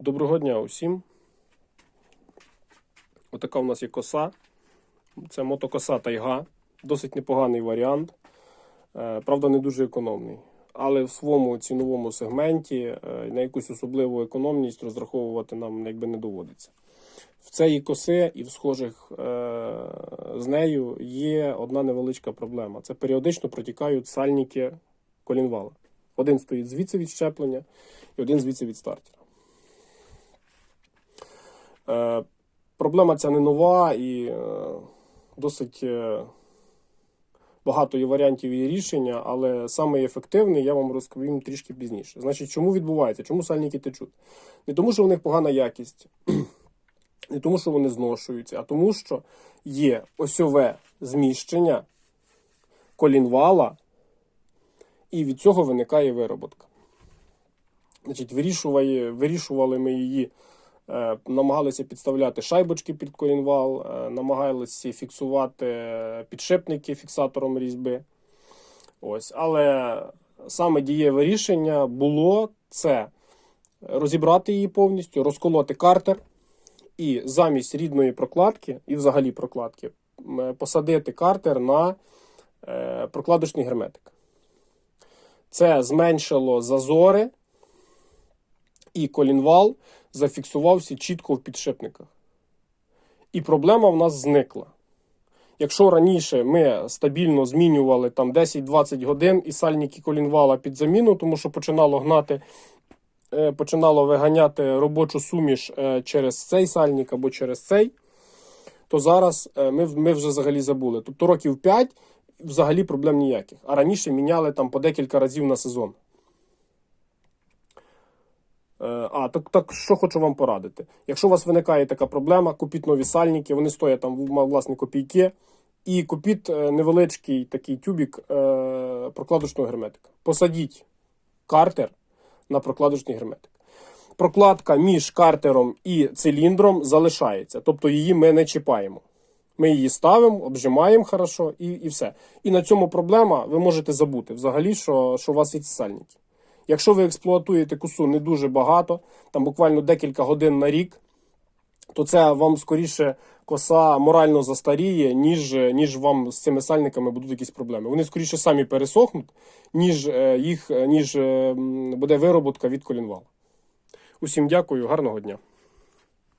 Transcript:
Доброго дня усім. Отака у нас є коса. Це мотокоса Тайга. Досить непоганий варіант. Е, Правда, не дуже економний. Але в своєму ціновому сегменті е, на якусь особливу економність розраховувати нам якби не доводиться. В цієї коси і в схожих е, з нею є одна невеличка проблема. Це періодично протікають сальники колінвала. Один стоїть звідси від щеплення і один звідси від стартера. Е, проблема ця не нова і е, досить е, багато є варіантів її рішення, але саме ефективний я вам розповім трішки пізніше. Значить, чому відбувається? Чому сальники течуть? Не тому, що в них погана якість, не тому, що вони зношуються, а тому, що є осьове зміщення колінвала, і від цього виникає вироботка. Значить, вирішували, ми її, намагалися підставляти шайбочки під колінвал, е, намагалися фіксувати е, підшипники фіксатором різьби. Ось. Але саме дієве рішення було це розібрати її повністю, розколоти картер і замість рідної прокладки, і взагалі прокладки, посадити картер на е, прокладочний герметик. Це зменшило зазори, і колінвал зафіксувався чітко в підшипниках. І проблема в нас зникла. Якщо раніше ми стабільно змінювали там 10-20 годин і сальники колінвала під заміну, тому що починало гнати, е, починало виганяти робочу суміш е, через цей сальник або через цей, то зараз е, ми, ми вже взагалі забули. Тобто років 5 взагалі проблем ніяких. А раніше міняли там по декілька разів на сезон. Е, А, так, так що хочу вам порадити. Якщо у вас виникає така проблема, купіть нові сальники, вони стоять там власне копійки, і купіть е, невеличкий такий тюбік е, прокладочного герметика. Посадіть картер на прокладочний герметик. Прокладка між картером і циліндром залишається, тобто її ми не чіпаємо. Ми її ставимо, обжимаємо хорошо і, і все. І на цьому проблема, ви можете забути взагалі, що, що у вас є ці сальники. Якщо ви експлуатуєте косу не дуже багато, там буквально декілька годин на рік, то це вам скоріше коса морально застаріє, ніж, ніж вам з цими сальниками будуть якісь проблеми. Вони скоріше самі пересохнуть, ніж, е, їх, е, ніж е, буде вироботка від колінвала. Усім дякую, гарного дня.